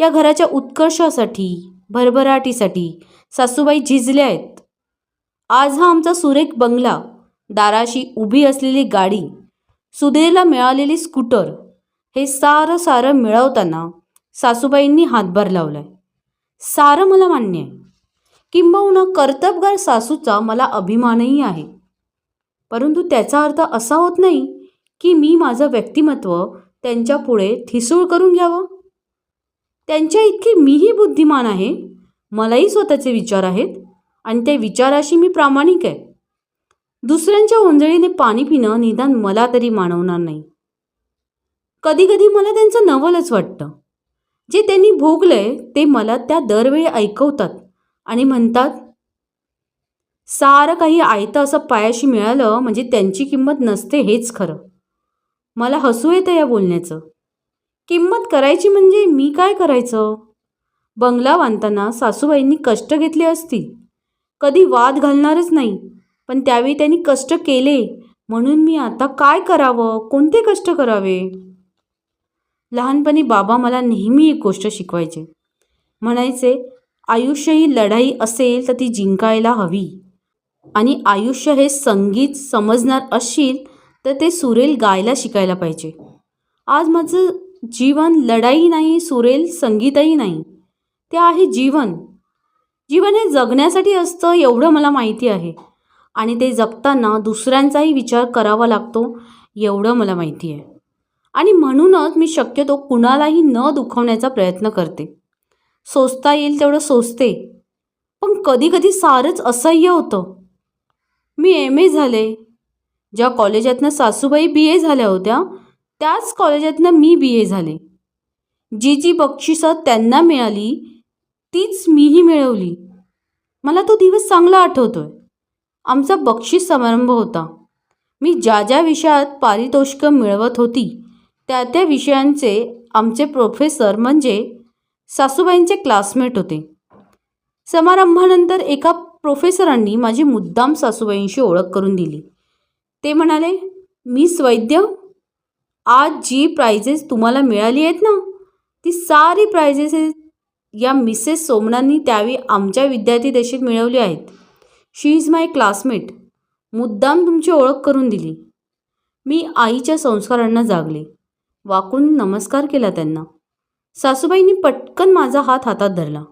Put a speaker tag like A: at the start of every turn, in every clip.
A: या घराच्या उत्कर्षासाठी भरभराटीसाठी सासूबाई झिजल्या आहेत. आज हा आमचा सुरेख बंगला दाराशी उभी असलेली गाडी सुधीरला मिळालेली स्कूटर हे सारं सारं मिळवताना सासूबाईंनी हातभार लावलाय. सारं मला मान्य आहे. किंबहुना कर्तबगार सासूचा मला अभिमानही आहे. परंतु त्याचा अर्थ असा होत नाही की मी माझं व्यक्तिमत्व त्यांच्या पुढे ठिसूळ करून घ्यावं? त्यांच्या इतकी मीही बुद्धिमान आहे मलाही स्वतःचे विचार आहेत आणि त्या विचाराशी मी प्रामाणिक आहे. दुसऱ्यांच्या ओंजळीने पाणी पिणं निदान मला तरी मानवणार नाही. कधीकधी मला त्यांचं नवलच वाटतं. जे त्यांनी भोगलंय ते मला त्या दरवेळी ऐकवतात आणि म्हणतात सारं काही आयतं असं पायाशी मिळालं म्हणजे त्यांची किंमत नसते हेच खरं. मला हसू येतं या बोलण्याचं. किंमत करायची म्हणजे मी काय करायचं? बंगला बांधताना सासूबाईंनी कष्ट घेतले असतील कधी वाद घालणारच नाही पण त्यावेळी त्यांनी कष्ट केले. म्हणून मी आता काय करावं? कोणते कष्ट करावे? लहानपणी बाबा मला नेहमी एक गोष्ट शिकवायचे. म्हणायचे आयुष्य ही लढाई असेल तर ती जिंकायला हवी. आणि आयुष्य हे संगीत समजणार असशील तर ते सुरेल गायला शिकायला पाहिजे. आज माझं जीवन लढाई नाही सुरेल संगीतही नाही. ते आहे जीवन. जीवन हे जगण्यासाठी असतं एवढं मला माहिती आहे. आणि ते जगताना दुसऱ्यांचाही विचार करावा लागतो एवढं मला माहिती आहे. आणि म्हणूनच मी शक्यतो कुणालाही न दुखवण्याचा प्रयत्न करते. सोसता येईल तेवढं सोसते. पण कधीकधी सारंच असह्य होतं. मी एम ए झाले. ज्या कॉलेजातनं सासूबाई बी ए झाल्या होत्या त्याच कॉलेजातनं मी बी ए झाले. जी जी बक्षिसं त्यांना मिळाली तीच मीही मिळवली. मला तो दिवस चांगला आठवतोय. आमचा बक्षीस समारंभ होता. मी ज्या ज्या विषयात पारितोषिकं मिळवत होती त्या त्या विषयांचे आमचे प्रोफेसर म्हणजे सासूबाईंचे क्लासमेट होते. समारंभानंतर एका प्रोफेसरांनी माझी मुद्दाम सासूबाईंशी ओळख करून दिली. ते म्हणाले मी वैद्य आज जी प्राइजेस तुम्हाला मिळाली आहेत ना ती सारी प्राइजेस या मिसेस सोमनांनी त्यावेळी आमच्या विद्यार्थी दशेत मिळवली आहेत. शी इज माय क्लासमेट मुद्दाम तुमची ओळख करून दिली. मी आईच्या संस्कारांना जागले. वाकून नमस्कार केला त्यांना. सासूबाईंनी पटकन माझा हात हातात धरला.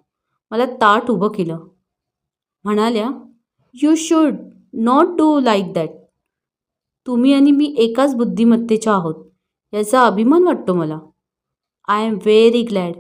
A: मला ताट उभं केलं. म्हणाल्या you should not do like that तुम्ही आणि मी एकाच बुद्धिमत्तेच्या आहोत. याचा अभिमान वाटतो मला. I am very glad